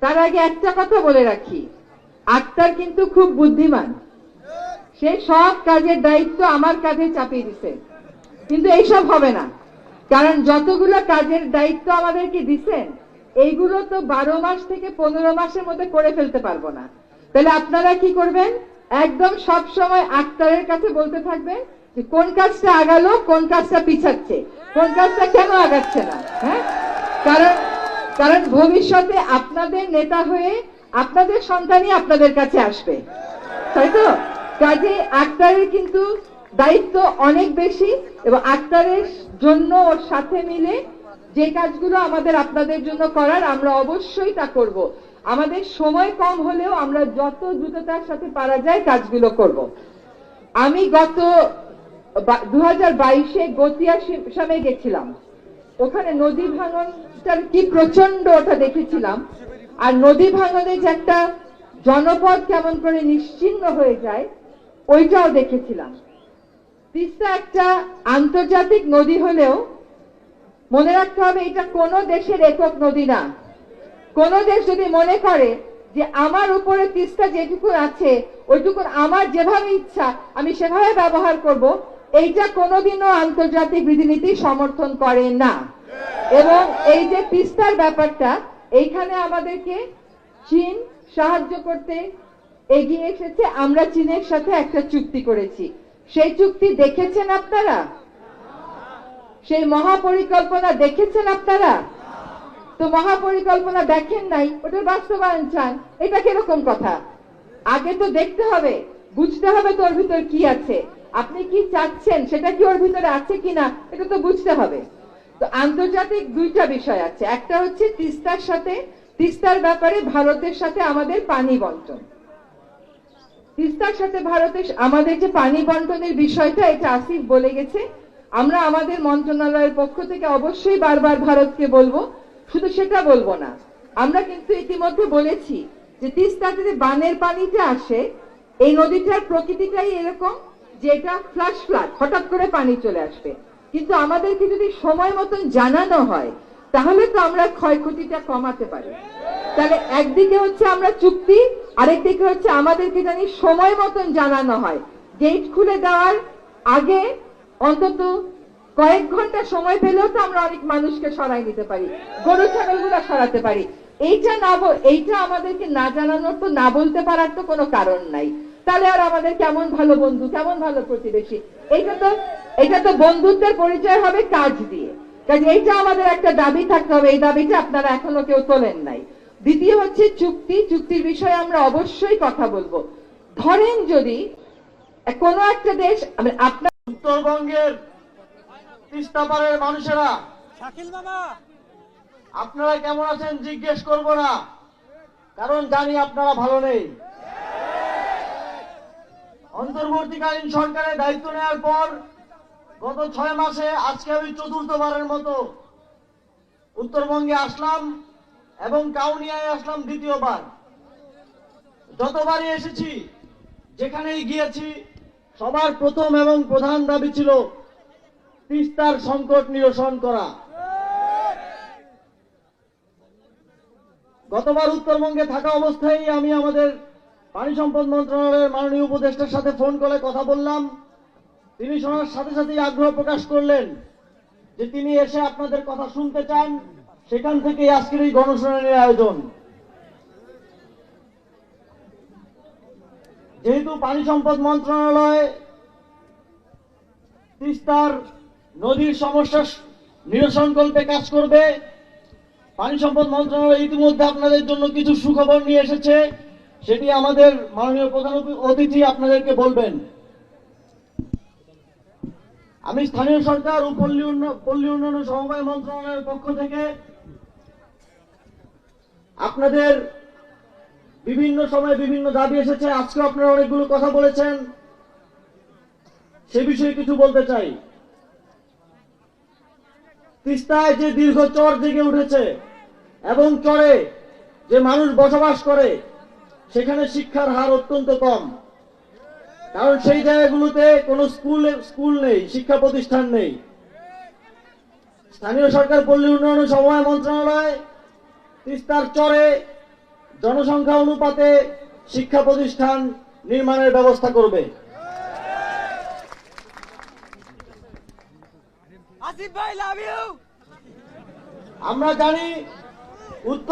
তার আগে একটা কথা বলে রাখি। আক্তার কিন্তু খুব বুদ্ধিমান। সে সব কাজের দায়িত্ব আমার কাঁধে চাপিয়ে দিছে। কিন্তু এইসব হবে না। কারণ যতগুলো কাজের দায়িত্ব আমাদেরকে দিছেন, এইগুলো তো বারো মাস থেকে পনেরো মাসের মধ্যে করে ফেলতে পারব না। তাহলে আপনারা কি করবেন? একদম সব সময় আক্তারের কাছে বলতে থাকবেন যে, কোন কাজটা আগালো, কোন কাজটা পিছাচ্ছে। কোন কাজটা কেন আগাচ্ছে না? হ্যাঁ? কারণ কারণ ভবিষ্যতে আপনাদের নেতা হয়ে আপনাদের সন্তানই আপনাদের কাছে আসবে। তাই তো? কাজে আক্তারের কিন্তু দায়িত্ব অনেক বেশি এবং আক্তারের জন্য ওর সাথে মিলে যে কাজগুলো আমাদের আপনাদের জন্য করার আমরা অবশ্যই তা করব। আমাদের সময় কম হলেও আমরা যত দ্রুততার সাথে পারা যায় কাজগুলো করব। আমি গত দু হাজার বাইশে গতিয়া গেছিলাম। ওখানে নদী ভাঙনটার কি প্রচণ্ড ওটা দেখেছিলাম। আর নদী ভাঙনে যে একটা জনপদ কেমন করে নিশ্চিন্ন হয়ে যায়, ওইটাও দেখেছিলাম। তিস্তা একটা আন্তর্জাতিক নদী হলেও মনে রাখতে হবে এটা কোনো দেশের একক নদী না। কোন দেশ যদি মনে করে যে আমার উপরে তিস্তা যেটুকু আছে ওইটুকু আমার যেভাবে ইচ্ছা, আমি সেভাবে ব্যবহার করব এইটা কোনোদিনও আন্তর্জাতিক রীতিনীতি সমর্থন করে না। এবং এই যে তিস্তার ব্যাপারটা, এইখানে আমাদেরকে চীন সাহায্য করতে এগিয়ে এসেছে। আমরা চীনের সাথে একটা চুক্তি করেছি। সেই চুক্তি দেখেছেন আপনারা? সেই মহাপরিকল্পনা দেখেছেন আপনারা? তো মহাপরিকল্পনা দেখেন নাই, ওটার বাস্তবায়ন চান, এটা কীরকম কথা? আগে তো দেখতে হবে। বুঝতে হবে তোর ভিতর কি আছে। আপনি কি চাচ্ছেন? সেটা কি ওর ভিতরে আছে কিনা, এটা তো বুঝতে হবে। তো আন্তর্জাতিক দুইটা বিষয় আছে। একটা হচ্ছে তিস্তার সাথে, তিস্তার ব্যাপারে ভারতের সাথে আমাদের পানি বন্টন। তিস্তার সাথে ভারতের আমাদের যে পানি বন্টনের বিষয়টা, এটা আসিফ বলে গেছে। আমরা আমাদের মন্ত্রণালয়ের পক্ষ থেকে অবশ্যই বারবার ভারতকে বলব। শুধু সেটা বলব না। আমরা কিন্তু ইতিমধ্যে বলেছি যে তিস্তাতে বানের পানিটা আসে এই নদীটার প্রকৃতিটাই এরকম যে এটা ফ্লাশ ফ্লাড হঠাৎ করে পানি চলে আসবে। কিন্তু আমাদেরকে যদি সময় মতন জানানো হয়, তাহলে তো আমরা ক্ষয়ক্ষতিটা কমাতে পারি। তাহলে একদিকে হচ্ছে আমরা চুক্তি আরেকদিকে হচ্ছে আমাদেরকে জানি সময় মতন জানানো হয়। গেট খুলে দেওয়ার আগে অন্তত কয়েক ঘণ্টা সময় পেলেও তো আমরা অনেক মানুষকে সরাই নিতে পারি, গরু ছাগলগুলো সরাতে পারি। এইটা না এইটা আমাদেরকে না জানানোর তো না বলতে পারার তো কোনো কারণ নাই। তাহলে আর আমাদের কেমন ভালো বন্ধু কেমন ভালো প্রতিবেশী? এইটা তো এটা তো বন্ধুত্বের পরিচয় হবে কাজ দিয়ে। কাজে এইটা আমাদের একটা দাবি থাকতে হবে এই দাবিটা আপনারা এখনও কেউ তোলেন নাই। দ্বিতীয় হচ্ছে চুক্তি চুক্তির বিষয়ে আমরা অবশ্যই কথা বলব। ধরেন যদি কোনো একটা দেশ মানে আপনার উত্তরবঙ্গের তিস্তাপাড়ের মানুষেরা আপনারা কেমন আছেন জিজ্ঞেস করব না। কারণ জানি আপনারা ভালো নেই। অন্তর্বর্তীকালীন সরকারের দায়িত্ব নেওয়ার পর গত ছয় মাসে আজকে আমি চতুর্থবারের মতো উত্তরবঙ্গে আসলাম এবং কাউনিয়ায় আসলাম দ্বিতীয়বার। যতবারই এসেছি, যেখানেই গিয়েছি, সবার প্রথম এবং প্রধান দাবি ছিল তিস্তার সংকট নিরসন করা। গতবার উত্তরবঙ্গে থাকা অবস্থায় আমি আমাদের পানি সম্পদ মন্ত্রণালয়ের মাননীয় উপদেষ্টার সাথে ফোন করে কথা বললাম। তিনি শোনার সাথে সাথেই আগ্রহ প্রকাশ করলেন যে তিনি এসে আপনাদের কথা শুনতে চান, সেখান থেকে আজকের এই গণশুনানির আয়োজন। যেহেতু পানি সম্পদ মন্ত্রণালয় তিস্তার নদীর সমস্যা নিরসনকল্পে কাজ করবে, পানি সম্পদ মন্ত্রণালয় ইতিমধ্যে আপনাদের জন্য কিছু সুখবর নিয়ে এসেছে। সেটি আমাদের মাননীয় প্রধান অতিথি আপনাদেরকে বলবেন। আমি স্থানীয় সরকার ও পল্লী উন্ন- পল্লী উন্নয়ন সমবায় মন্ত্রণালয়ের পক্ষ থেকে আপনাদের বিভিন্ন সময় বিভিন্ন দাবি এসেছে। আজকে আপনারা অনেকগুলো কথা বলেছেন। সে বিষয়ে কিছু বলতে চাই। তিস্তায় যে দীর্ঘ চর জেগে উঠেছে এবং চরে যে মানুষ বসবাস করে সেখানে শিক্ষার হার অত্যন্ত কম। কারণ সেই জায়গাগুলোতে কোনো স্কুল স্কুল নেই শিক্ষা প্রতিষ্ঠান নেই। স্থানীয় সরকার পল্লী উন্নয়ন সমবায় মন্ত্রণালয় তিস্তার চরে জনসংখ্যা অনুপাতে শিক্ষা প্রতিষ্ঠান নির্মাণের ব্যবস্থা করবে। আমরা জানি উত্তর